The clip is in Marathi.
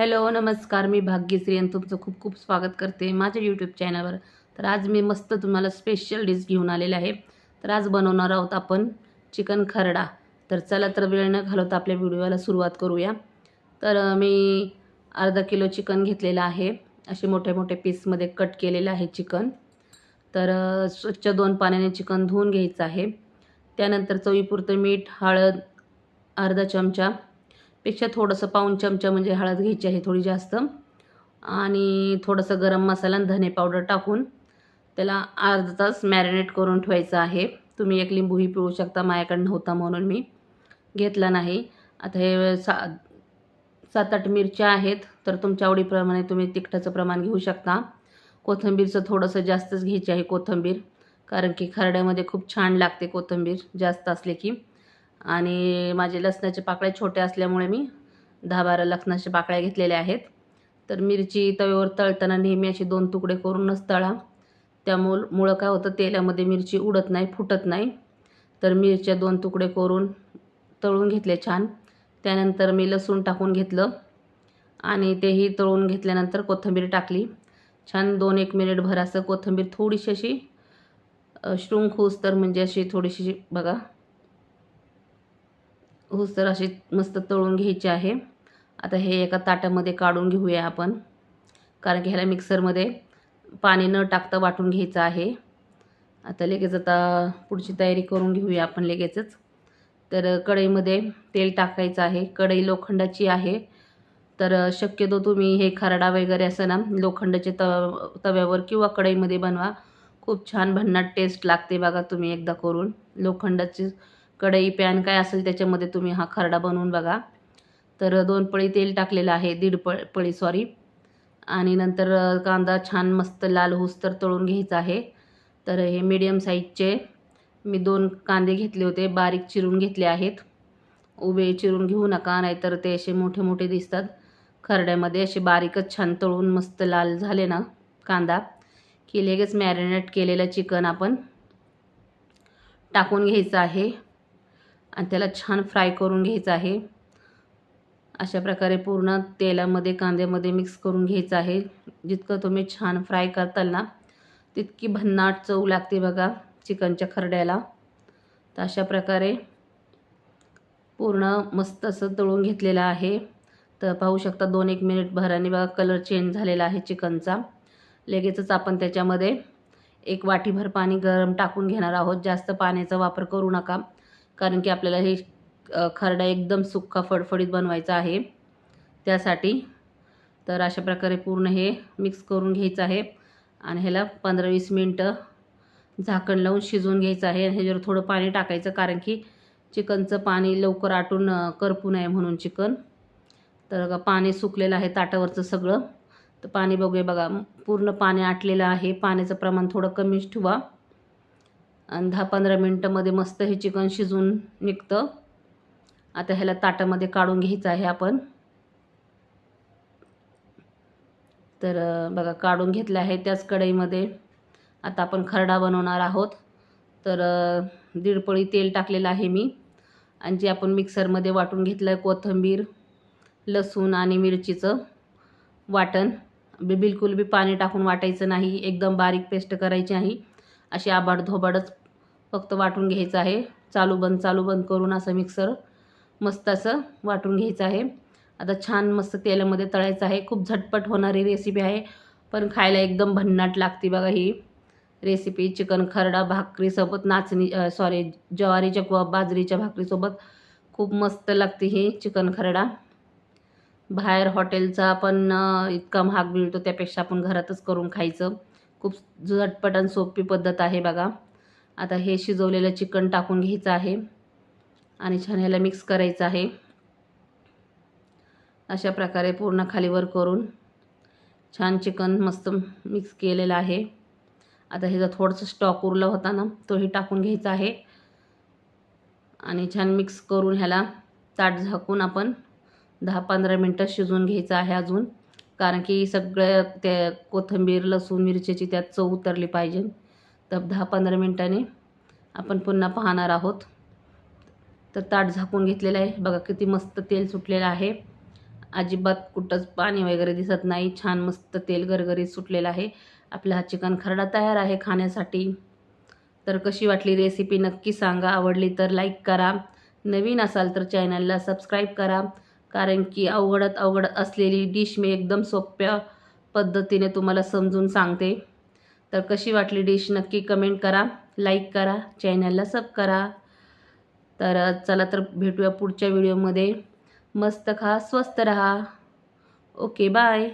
हॅलो नमस्कार मी भाग्यश्री आणि तुमचं खूप खूप स्वागत करते माझ्या यूट्यूब चॅनलवर तर आज मी मस्त तुम्हाला स्पेशल डिश घेऊन आलेले आहे. तर आज बनवणार आहोत आपण चिकन खरडा. तर चला तर वेळ न घालवता आपल्या व्हिडिओला सुरुवात करूया. तर मी अर्धा किलो चिकन घेतलेलं आहे. असे मोठे मोठे पीसमध्ये कट केलेलं आहे चिकन तर स्वच्छ दोन पाण्याने चिकन धुवून घ्यायचं आहे. त्यानंतर चवीपुरतं मीठ हळद अर्धा चमचा पेक्षा थोडंसं पाऊण चमचा म्हणजे हळद घ्यायची आहे थोडी जास्त. आणि थोडंसं गरम मसाला आणि धने पावडर टाकून त्याला अर्धा तास मॅरिनेट करून ठेवायचं आहे. तुम्ही एक लिंबूही पिळू शकता माझ्याकडे नव्हता म्हणून मी घेतला नाही. आता हे सा सात आठ मिरच्या आहेत तर तुमच्या आवडीप्रमाणे तुम्ही तिखटाचं प्रमाण घेऊ शकता. कोथिंबीरचं थोडंसं जास्तच घ्यायची आहे कोथिंबीर कारण की खरड्यामध्ये खूप छान लागते कोथिंबीर जास्त असले की. आणि माझे लसणाचे पाकळ्या छोट्या असल्यामुळे मी दहा बारा लसणाच्या पाकळ्या घेतलेल्या आहेत. तर मिरची तव्यावर तळताना नेहमी असे दोन तुकडे करूनच तळा. त्यामुळं मुळं काय होतं तेलामध्ये मिरची उडत नाही फुटत नाही. तर मिरच्या दोन तुकडे करून तळून घेतले छान. त्यानंतर मी लसूण टाकून घेतलं आणि तेही तळून घेतल्यानंतर कोथिंबीर टाकली. छान दोन एक मिनिटभर असं कोथिंबीर थोडीशी अशी शृंखूस तर म्हणजे अशी थोडीशी बघा हुसर अशी मस्त तळून घ्यायची आहे. आता हे एका ताटामध्ये काढून घेऊया आपण. कारण की ह्याला मिक्सरमध्ये पाणी न टाकता वाटून घ्यायचं आहे. आता लगेच आता पुढची तयारी करून घेऊया आपण लगेचच. तर कढईमध्ये तेल टाकायचं आहे. कढई लोखंडाची आहे. तर शक्यतो तुम्ही हे खरडा वगैरे असं ना लोखंडाचे तव तव्यावर किंवा कढईमध्ये बनवा. खूप छान भन्नाट टेस्ट लागते बघा तुम्ही एकदा करून. लोखंडाची कढई पॅन काय असेल त्याच्यामध्ये तुम्ही हा खरडा बनवून बघा. तर दोन पळी तेल टाकलेलं आहे दीड पळ पळी सॉरी आणि नंतर कांदा छान मस्त लाल होऊस तर तळून घ्यायचा आहे. तर हे मीडियम साईजचे मी दोन कांदे घेतले होते बारीक चिरून घेतले आहेत. उभे चिरून घेऊ नका नाहीतर ते असे मोठे मोठे दिसतात. खरड्यामध्ये असे बारीकच छान तळून मस्त लाल झाले ना कांदा. की लगेच मॅरिनेट केलेलं चिकन आपण टाकून घ्यायचं आहे. आणि त्याला छान फ्राय करून घ्यायचं आहे. अशा प्रकारे पूर्ण तेलामध्ये कांद्यामध्ये मिक्स करून घ्यायचं आहे. जितकं तुम्ही छान फ्राय करताल ना तितकी भन्नाट चव लागते बघा चिकनच्या खरड्याला. तर अशा प्रकारे पूर्ण मस्त असं तळून घेतलेलं आहे. तर पाहू शकता दोन एक मिनिट भराने बघा कलर चेंज झालेला आहे चिकनचा. लगेचच आपण त्याच्यामध्ये एक वाटीभर पाणी गरम टाकून घेणार आहोत. जास्त पाण्याचा वापर करू नका. कारण की आपल्याला हे खरडा एकदम सुक्का फडफडीत बनवायचा आहे. त्यासाठी तर अशा प्रकारे पूर्ण हे मिक्स करून घ्यायचं आहे. आणि ह्याला पंधरा वीस मिनटं झाकण लावून शिजवून घ्यायचं आहे. आणि ह्याच्यावर थोडं पाणी टाकायचं कारण की चिकनचं पाणी लवकर आटून करपू नये म्हणून चिकन. तर पाणी सुकलेलं आहे ताटावरचं सगळं. तर पाणी बघूया बघा पूर्ण पाणी आटलेलं आहे. पाण्याचं प्रमाण थोडं कमीच ठेवा. आणि दहा पंधरा मिनटामध्ये मस्त हे चिकन शिजून निघतं. आता ह्याला ताटामध्ये काढून घ्यायचं आहे आपण. तर बघा काढून घेतलं आहे त्याच कढईमध्ये. आता आपण खरडा बनवणार आहोत. तर दीडपळी तेल टाकलेलं आहे मी. आणि जे आपण मिक्सरमध्ये वाटून घेतलं आहे कोथिंबीर लसूण आणि मिरचीचं वाटण. बी बिलकुल बी पाणी टाकून वाटायचं नाही. एकदम बारीक पेस्ट करायची आहे. अशी आबाडधोबाडच फक्त वाटून घ्यायचं आहे. चालू बंद चालू बंद करून असं मिक्सर मस्त असं वाटून घ्यायचं आहे. आता छान मस्त तेलामध्ये तळायचं आहे. खूप झटपट होणारी रेसिपी आहे. पण खायला एकदम भन्नाट लागते बघा ही रेसिपी चिकन खरडा भाकरीसोबत नाचणी सॉरी ज्वारीच्या किंवा बाजरीच्या भाकरीसोबत खूप मस्त लागते ही चिकन खरडा. बाहेर हॉटेलचा पण इतका महाग मिळतो त्यापेक्षा आपण घरातच करून खायचं. खूप झटपट आणि सोपी पद्धत आहे बघा. आता हे शिजवलेलं चिकन टाकून घ्यायचं आहे आणि छान ह्याला मिक्स करायचं आहे. अशा प्रकारे पूर्ण खालीवर करून छान चिकन मस्त मिक्स केलेलं आहे. आता ह्याचा थोडंसं स्टॉक उरला होता ना तोही टाकून घ्यायचा आहे. आणि छान मिक्स करून ह्याला ताट झाकून आपण दहा पंधरा मिनटं शिजवून घ्यायचं आहे अजून. कारण की सगळं त्या कोथिंबीर लसूण मिरचीची त्यात चव उतरली पाहिजे. तर दहा पंधरा मिनटांनी आपण पुन्हा पाहणार आहोत. तर ताट झाकून घेतलेलं आहे. बघा किती मस्त तेल सुटलेलं आहे. अजिबात कुठंच पाणी वगैरे दिसत नाही. छान मस्त तेल गरगरीत सुटलेलं आहे. आपला हा चिकन खरडा तयार आहे खाण्यासाठी. तर कशी वाटली रेसिपी नक्की सांगा. आवडली तर लाईक करा. नवीन असाल तर चॅनलला सबस्क्राईब करा. कारण की अवघडात अवघड असलेली डिश मी एकदम सोप्या पद्धतीने तुम्हाला समजून सांगते. तर कशी वाटली डिश नक्की कमेंट करा लाईक करा चॅनलला सब करा. तर चला तर भेटूया पुढच्या व्हिडिओमध्ये. मस्त खा स्वस्त रहा. Okay bye.